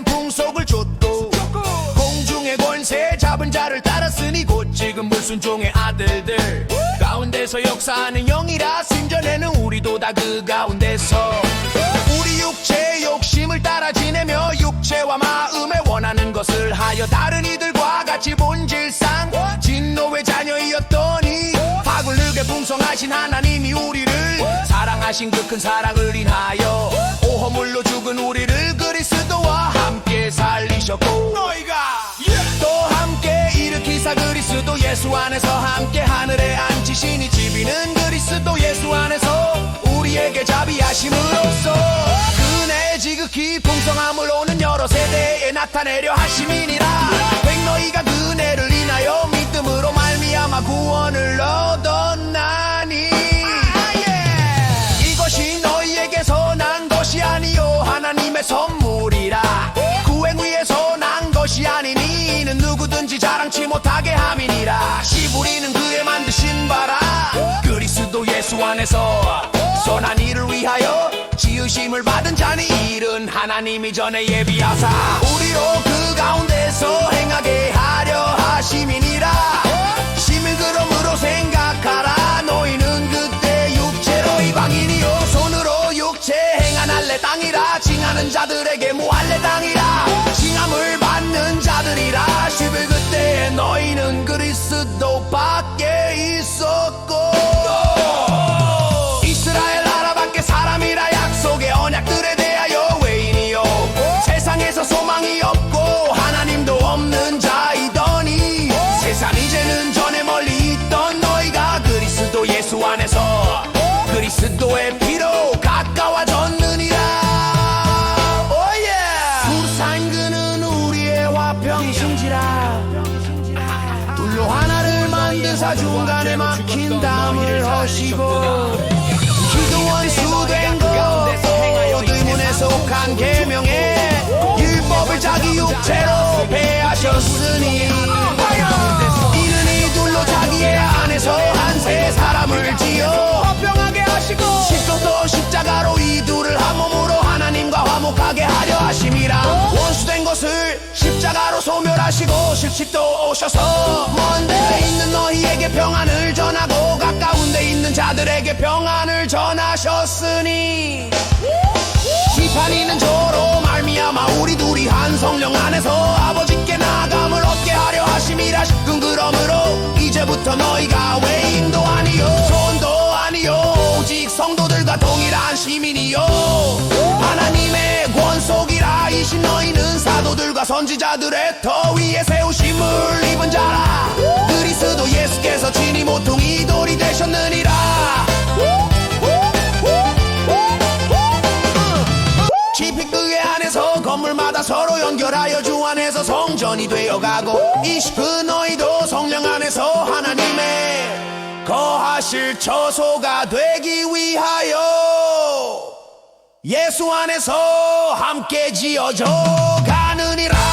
위대한 풍속을 줬고 공중의 권세 잡은 자를 따랐으니 곧 지금 물순종의 아들들. 가운데서 역사하는 영이라 심전에는 우리도 다 그 가운데서. 우리 육체의 욕심을 따라 지내며 육체와 마음에 원하는 것을 하여 다른 이들과 같이 본질상. 진노의 자녀이었더니 파굴르게 풍성하신 하나님이 우리를 사랑하신 그 큰 사랑을 인하여 오호물로 죽은 우리를 함께 하늘에 앉히시니 지비는 그리스도 예수 안에서 우리에게 자비하심으로써 그네 지극히 풍성함을 오는 여러 세대에 나타내려 하심이니라. 백 너희가 그네를 인하여 믿음으로 말미암아 구원을 얻었나니. 이것이 너희에게서 난 것이 아니요 하나님의 선물이라. 구행 위에서 난 것이 아니니 이는 누구든지 자랑치 못하 안에서 선한 일을 위하여 지으심을 받은 자니 이른 하나님이 전에 예비하사 우리로 그 가운데서 행하게 하려 하심이니라. 심을 그러므로 생각하라. 너희는 그때 육체로 이방인이요. 손으로 육체 행한 할례 땅이라. 징하는 자들에게 무할례 땅이라. 징함을 받는 자들이라. 십을 그때 너희는 그리스도 만드사 중간에 막힌 담을 허시고 기도원 수된 것 의문에 속한 계명에 율법을 자기 육체로 배하셨으니 이는 이 둘로 자기의 안에서 한 세 사람을 지어 화평하게 하시고 십조도 십자가로 이 둘을 한 몸으로 하나님과 화목하게 하려 하심이라. 원수된 것을 십자가로 소멸하시고 실직도 오셔서 먼 너희에게 평안을 전하고 가까운 데 있는 자들에게 평안을 전하셨으니. 시판 있는 저로 말미암아 우리 둘이 한 성령 안에서 아버지께 나감을 얻게 하려 하심이라 그러므로 이제부터 너희가 외인도 아니요? 손도 아니요? 오직 성도들과 동일한 시민이요? 하나님의 권속이라 이신 너희는 사도들과 선지자들의 터 위에 세우심 연결하여 주 안에서 성전이 되어가고 이시크 너희도 성령 안에서 하나님의 거하실 처소가 되기 위하여 예수 안에서 함께 지어져 가느니라